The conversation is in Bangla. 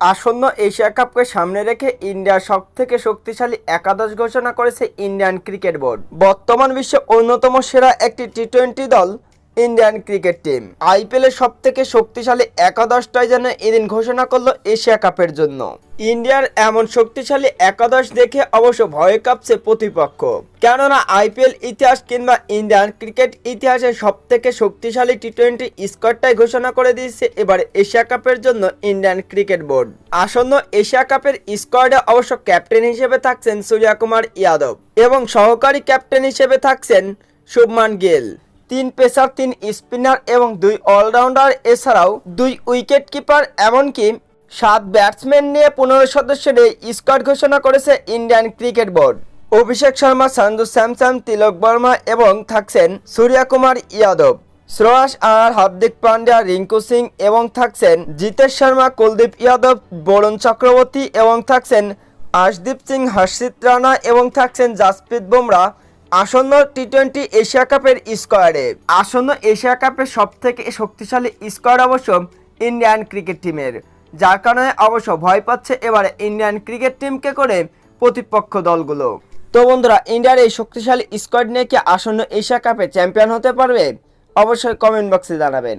আসন্ন এশিয়া কাপকে সামনে রেখে ইন্ডিয়ার সব থেকে শক্তিশালী একাদশ ঘোষণা করেছে ইন্ডিয়ান ক্রিকেট বোর্ড। বর্তমান বিশ্বে অন্যতম সেরা একটি টি টোয়েন্টি দল ইন্ডিয়ান ক্রিকেট টিম। আইপিএলের সব থেকে শক্তিশালী একাদশটাই যেন এদিন ঘোষণা করল এশিয়া কাপের জন্য। ইন্ডিয়ার এমন শক্তিশালী একাদশ দেখে অবশ্য ভয়ে কাঁপছে প্রতিপক্ষ। কেননা আইপিএল ইতিহাস কিংবা ইন্ডিয়ান ক্রিকেট ইতিহাসের সব থেকে শক্তিশালী টি টোয়েন্টি স্কোয়াডটাই ঘোষণা করে দিয়েছে এবার এশিয়া কাপের জন্য ইন্ডিয়ান ক্রিকেট বোর্ড। আসন্ন এশিয়া কাপের স্কোয়াডে অবশ্য ক্যাপ্টেন হিসেবে থাকছেন সূর্যা কুমার যাদব এবং সহকারী ক্যাপ্টেন হিসেবে থাকছেন শুভমান গিল। তিন পেসার, তিন স্পিনার এবং দুই অলরাউন্ডার। এছাড়াও দুই উইকেট কিপার, এমনকি সাত ব্যাটসম্যান নিয়ে পনেরো সদস্যের এই স্কোয়াড ঘোষণা করেছে Indian cricket board. Abhishek Sharma Sanju Samson, Tilak Varma এবং থাকছেন সূর্যা কুমার ইয়াদব। শ্রেয়াস আর হার্দিক পান্ডিয়া রিঙ্কু সিং এবং থাকছেন জিতেশ শর্মা, কুলদীপ যাদব বরুণ চক্রবর্তী এবং থাকছেন আশদীপ সিং, হর্ষিত রানা এবং থাকছেন জাসপ্রীত বুমরা। আসন্ন টি টোয়েন্টি এশিয়া কাপের স্কোয়াডে আসন্ন এশিয়া কাপের সব থেকে শক্তিশালী স্কোয়াড অবশ্য ইন্ডিয়ান ক্রিকেট টিমের যার কারণে অবশ্য ভয় পাচ্ছে এবারে ইন্ডিয়ান ক্রিকেট টিমকে করে প্রতিপক্ষ দলগুলো। তো বন্ধুরা ইন্ডিয়ার এই শক্তিশালী স্কোয়াড নিয়ে কি আসন্ন এশিয়া কাপে চ্যাম্পিয়ন হতে পারবে? অবশ্যই কমেন্ট বক্সে জানাবেন।